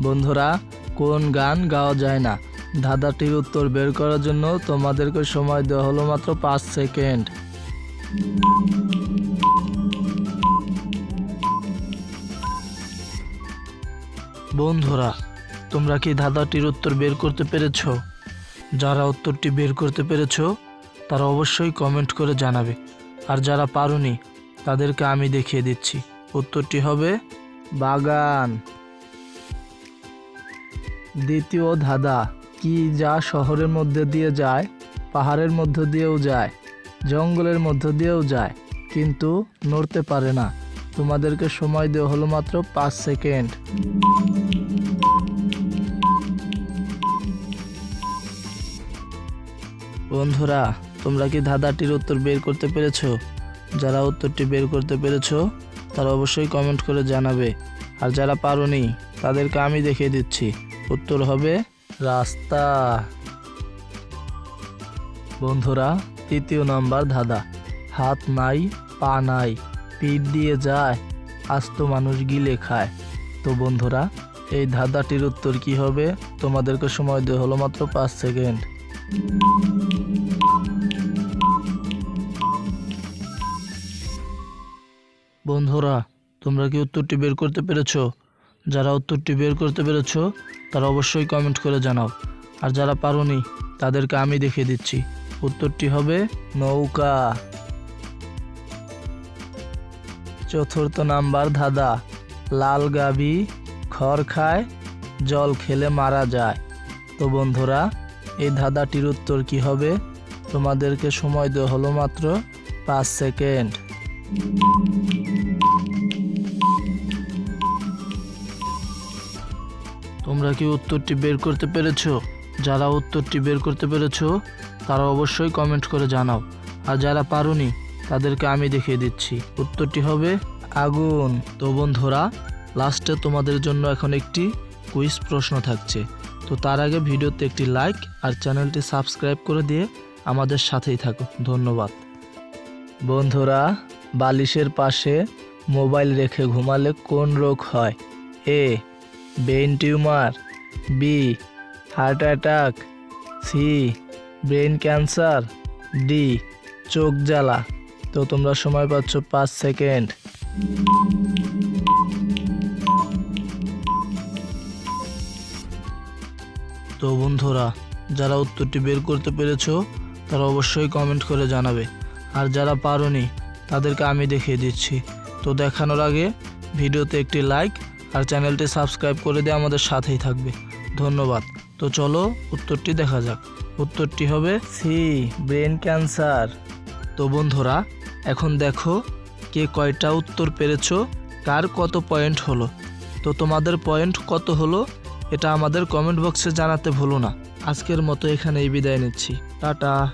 বন্ধুরা, কোন গান গাওয়া যায় না? ধাঁধাটির উত্তর বের করার জন্য তোমাদেরকে সময় দেওয়া হলো মাত্র পাঁচ সেকেন্ড। বন্ধুরা, তোমরা কি ধাঁধাটির উত্তর বের করতে পেরেছ? যারা উত্তরটি বের করতে পেরেছ, তারা অবশ্যই কমেন্ট করে জানাবে। আর যারা পারোনি, তাদেরকে আমি দেখিয়ে দিচ্ছি। উত্তরটি হবে বাগান। দ্বিতীয় ধাঁধা, কি যা শহরের মধ্যে দিয়ে যায়, পাহাড়ের মধ্য দিয়েও যায়, জঙ্গলের মধ্য দিয়েও যায়, কিন্তু নড়তে পারে না। তোমাদেরকে সময় দেওয়া হলো মাত্র পাঁচ সেকেন্ড। বন্ধুরা, তোমরা কি ধাঁধাটির উত্তর বের করতে পেরেছ? যারা উত্তরটি বের করতে পেরেছ, তারা অবশ্যই কমেন্ট করে জানাবে। আর যারা পারোনি, তাদেরকে আমি দেখিয়ে দিচ্ছি। উত্তর হবে রাস্তা। বন্ধুরা, তৃতীয় নাম্বার ধাঁধা। হাত নাই, পা নাই, পিঠ দিয়ে যায়, আস্ত মানুষ গিলে খায়। তো বন্ধুরা, এই ধাঁধাটির উত্তর কি হবে? তোমাদেরকে সময় দেওয়া হলো মাত্র পাঁচ সেকেন্ড। বন্ধুরা, তোমরা কি উত্তরটি বের করতে পেরেছ? যারা উত্তরটি বের করতে পেরেছ, তারা অবশ্যই কমেন্ট করে জানাও। আর যারা পারোনি, তাদেরকে আমি দেখিয়ে দিচ্ছি। উত্তরটি হবে নৌকা। চতুর্থ নাম্বার ধাঁধা। লাল গাভী খড় খায়, জল খেলে মারা যায়। তো বন্ধুরা, এই ধাঁধাটির উত্তর কি হবে? তোমাদেরকে সময় দেওয়া হলো মাত্র পাঁচ সেকেন্ড। তোমরা কি উত্তরটি বের করতে পেরেছ? যারা উত্তরটি বের করতে পেরেছ, তারা অবশ্যই কমেন্ট করে জানাও। আর যারা পারোনি, তাদেরকে আমি দেখিয়ে দিচ্ছি। উত্তরটি হবে, আগুন। তো বন্ধুরা লাস্টে তোমাদের জন্য এখন একটি কুইজ প্রশ্ন থাকছে। তো তার আগে ভিডিওতে একটি লাইক আর চ্যানেলটি সাবস্ক্রাইব করে দিয়ে আমাদের সাথেই থাকো। ধন্যবাদ। বন্ধুরা, বালিশের পাশে মোবাইল রেখে ঘুমালে কোন রোগ হয়? A brain tumour B heart attack C brain cancer D চোখ জ্বালা। তো তোমরা সময় পাচ্ছ পাঁচ সেকেন্ড। তো বন্ধুরা, যারা উত্তরটি বের করতে পেরেছ, তারা অবশ্যই কমেন্ট করে জানাবে। আর যারা পারোনি, তাদেরকে আমি দেখিয়ে দিচ্ছি। তো দেখানোর আগে ভিডিওতে একটি লাইক আর চ্যানেলটি সাবস্ক্রাইব করে দিয়ে আমাদের সাথেই থাকবে। ধন্যবাদ। তো চলো, উত্তরটি দেখা যাক। উত্তরটি হবে সি, ব্রেন ক্যান্সার। তো বন্ধুরা, এখন দেখো কে কয়টা উত্তর পেরেছ, কার কত পয়েন্ট হলো। তো তোমাদের পয়েন্ট কত হলো, এটা আমাদের কমেন্ট বক্সে জানাতে ভুলো না। আজকের মতো এখানেই বিদায় নিচ্ছি। টাটা।